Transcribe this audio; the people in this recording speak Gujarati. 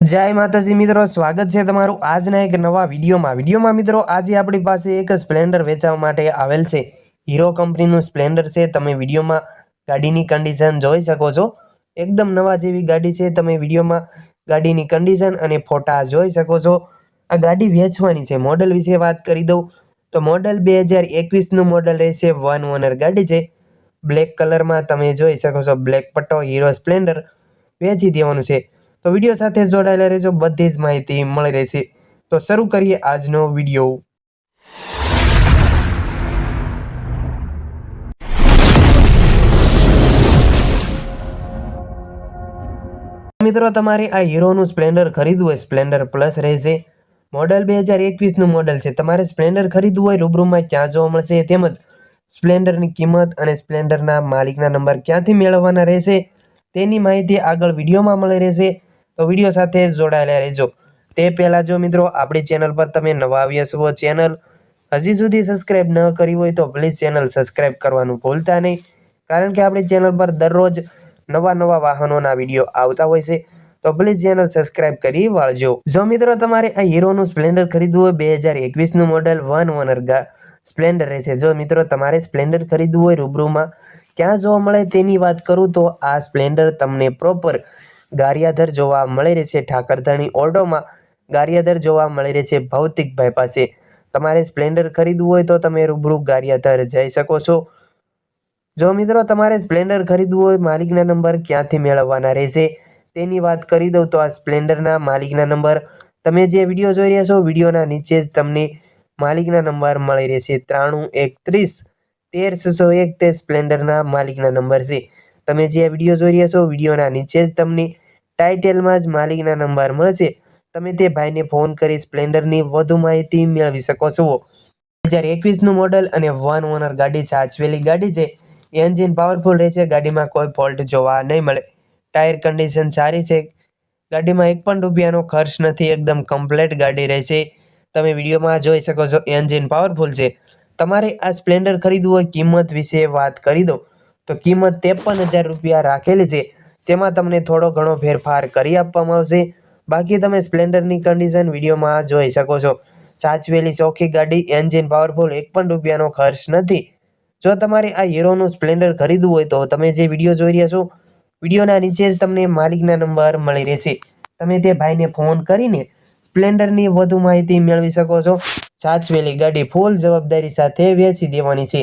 જય માતાજી મિત્રો, સ્વાગત છે તમારું આજના એક નવા વિડીયોમાં. વિડીયોમાં મિત્રો, આજે આપણી પાસે એક સ્પ્લેન્ડર વેચવા માટે આવેલ છે. હીરો કંપનીનું સ્પ્લેન્ડર છે. તમે વિડીયોમાં ગાડીની કન્ડિશન જોઈ શકો છો. એકદમ નવા જેવી ગાડી છે. તમે વિડીયોમાં ગાડીની કન્ડિશન અને ફોટા જોઈ શકો છો. આ ગાડી વેચવાની છે. મોડલ વિશે વાત કરી દઉં. તો મોડલ બે હજાર એકવીસનું મોડલ રહેશે વન ઓનર ગાડી છે. બ્લેક કલરમાં તમે જોઈ શકો છો. બ્લેક પટ્ટો, હીરો સ્પ્લેન્ડર વેચી દેવાનું છે. તો વીડિયો સાથે જોડાયેલા રહેજો, બધી જ માહિતી મળી રહેશે. તો શરૂ કરીએ આજનો વીડિયો. મિત્રો, તમારે આ હીરોનું સ્પ્લેન્ડર ખરીદવું હોય, સ્પ્લેન્ડર પ્લસ રહેશે. મોડલ બે હજાર એકવીસનું મોડલ છે. તમારે સ્પ્લેન્ડર ખરીદવું હોય, રૂબરૂમાં ક્યાં જોવા મળશે તેમજ સ્પ્લેન્ડરની કિંમત અને સ્પ્લેન્ડરના માલિકના નંબર ક્યાંથી મેળવવાના રહેશે તેની માહિતી આગળ વિડીયોમાં મળી રહેશે. તો વીડિયો સાથે જોડાયેલા રહેજો. તે પહેલાં જો મિત્રો, આપણી ચેનલ પર તમે નવા આવ્યા છો ચેનલ હજી સુધી સબસ્ક્રાઈબ ન કરી હોય તો પ્લીઝ ચેનલ સબસ્ક્રાઈબ કરવાનું ભૂલતા નહીં. કારણ કે આપણી ચેનલ પર દરરોજ નવા નવા વાહનોના વીડિયો આવતા હોય છે, તો પ્લીઝ ચેનલ સબસ્ક્રાઇબ કરી વાળજો. જો મિત્રો, તમારે આ હીરોનું સ્પ્લેન્ડર ખરીદવું હોય, બે હજાર એકવીસનું મોડલ વન ઓનર સ્પ્લેન્ડર રહેશે. જો મિત્રો, તમારે સ્પ્લેન્ડર ખરીદવું હોય રૂબરૂમાં, ક્યાં જોવા મળે તેની વાત કરું તો આ સ્પ્લેન્ડર તમને પ્રોપર ગારિયાધર જોવા મળી રહેશે ઠાકરધણી ઓર્ડોમાં ગારિયાધર જોવા મળી રહેશે ભૌતિકભાઈ પાસે. તમારે સ્પ્લેન્ડર ખરીદવું હોય તો તમે રૂબરૂ ગારિયાધર જઈ શકો છો. જો મિત્રો તમારે સ્પ્લેન્ડર ખરીદવું હોય, માલિકના નંબર ક્યાંથી મેળવવાના રહેશે? તેની વાત કરી દઉં તો આ સ્પ્લેન્ડરના માલિકના નંબર. તમે જે વીડિયો જોઈ રહ્યા છો, વિડીયોના નીચે જ તમને માલિકના નંબર મળી રહેશે. ત્રાણું, એકત્રીસ તેર છસો એક તે સ્પ્લેન્ડરના માલિકના નંબર છે. તમે જે વીડિયો જોઈ રહ્યા છો, વિડીયોના નીચે જ તમને ટાઇટેલમાં જ માલિકના નંબર મળશે. તમે તે ભાઈને ફોન કરી સ્પ્લેન્ડરની વધુ માહિતી મેળવી શકો છો. બે હજાર એકવીસનું મોડલ અને વન ઓનર ગાડી સાચવેલી ગાડી છે. એન્જિન પાવરફુલ રહેશે ગાડીમાં કોઈ ફોલ્ટ જોવા નહીં મળે. ટાયર કન્ડિશન સારી છે. ગાડીમાં એક પણ રૂપિયાનો ખર્ચ નથી, એકદમ કમ્પ્લેટ ગાડી રહેશે તમે વિડીયોમાં જોઈ શકો છો એન્જિન પાવરફુલ છે. તમારે આ સ્પ્લેન્ડર ખરીદવું હોય, કિંમત વિશે વાત કરી દો તો કિંમત ત્રેપન હજાર રૂપિયા રાખેલી છે. તેમાં તમને થોડો ઘણો ફેરફાર કરી આપવામાં આવશે. બાકી તમે સ્પ્લેન્ડરની કન્ડિશન વિડીયોમાં જોઈ શકો છો. સાચવેલી ચોખ્ખી ગાડી એન્જિન પાવરફુલ એક પણ રૂપિયાનો ખર્ચ નથી. જો તમારે આ હીરોનું સ્પ્લેન્ડર ખરીદવું હોય તો તમે જે વીડિયો જોઈ રહ્યા છો, વિડીયોના નીચે જ તમને માલિકના નંબર મળી રહેશે. તમે તે ભાઈને ફોન કરીને સ્પ્લેન્ડરની વધુ માહિતી મેળવી શકો છો. સાચવેલી ગાડી ફૂલ જવાબદારી સાથે વેચી દેવાની છે.